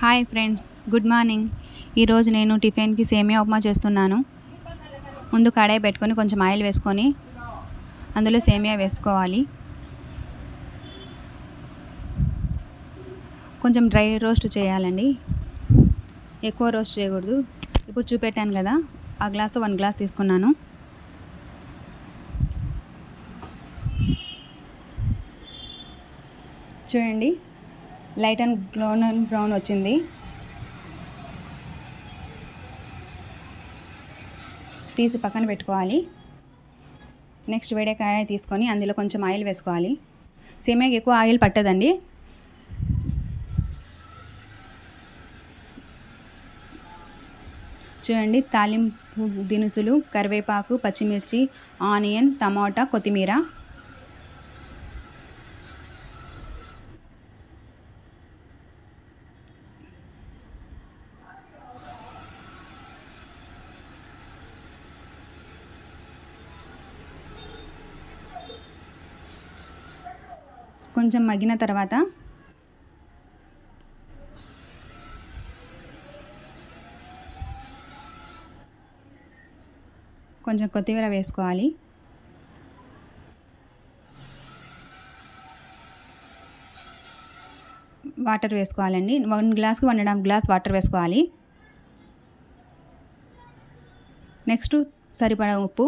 Hi friends good morning. ఈరోజు నేను టిఫిన్కి సేమియా ఉప్మా చేస్తున్నాను. ముందు కడాయి పెట్టుకొని కొంచెం ఆయిల్ వేసుకొని అందులో సేమియా వేసుకోవాలి. కొంచెం డ్రై రోస్ట్ చేయాలండి. ఎక్కువ రోస్ట్ చేయకూడదు. ఇప్పుడు చూపెట్టాను కదా ఆ గ్లాస్తో వన్ గ్లాస్ తీసుకున్నాను. చూడండి. Light and brown and brown వచ్చింది. తీసి పక్కన పెట్టుకోవాలి. నెక్స్ట్ వేడే కడాయి తీసుకొని అందులో కొంచెం ఆయిల్ వేసుకోవాలి. సేమియాకి ఎక్కువ ఆయిల్ పట్టదండి. చూడండి తాలింపు దినుసులు కరివేపాకు పచ్చిమిర్చి ఆనియన్ టమాటా కొత్తిమీర. కొంచెం మగ్గిన తర్వాత కొంచెం కొత్తిమీర వేసుకోవాలి. వాటర్ వేసుకోవాలండి. వన్ గ్లాస్కి one and half glass water వేసుకోవాలి. నెక్స్ట్ సరిపడా ఉప్పు.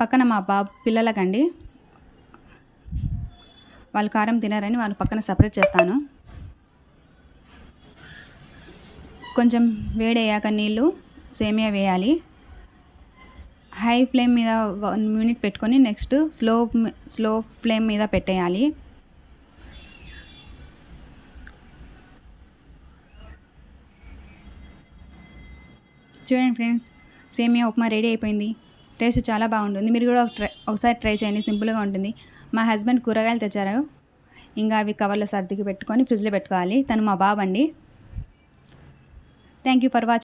పక్కన మా బాబు పిల్లలకండి. వాళ్ళు కారం తినారని వాళ్ళు పక్కన సపరేట్ చేస్తాను. కొంచెం వేడయ్యాక నీళ్ళు సేమియా వేయాలి. హై ఫ్లేమ్ మీద వన్ మినిట్ పెట్టుకొని నెక్స్ట్ స్లో స్లో ఫ్లేమ్ మీద పెట్టేయాలి. చూడండి ఫ్రెండ్స్ సేమియా ఉప్మా రెడీ అయిపోయింది. టేస్ట్ చాలా బాగుంటుంది. మీరు కూడా ట్రై ఒకసారి ట్రై చేయండి. సింపుల్గా ఉంటుంది. మా హస్బెండ్ కూరగాయలు తెచ్చారు. ఇంకా అవి కవర్లో సర్దికి పెట్టుకొని ఫ్రిడ్జ్లో పెట్టుకోవాలి. తను మా బాబండి థ్యాంక్ యూ ఫర్ వాచింగ్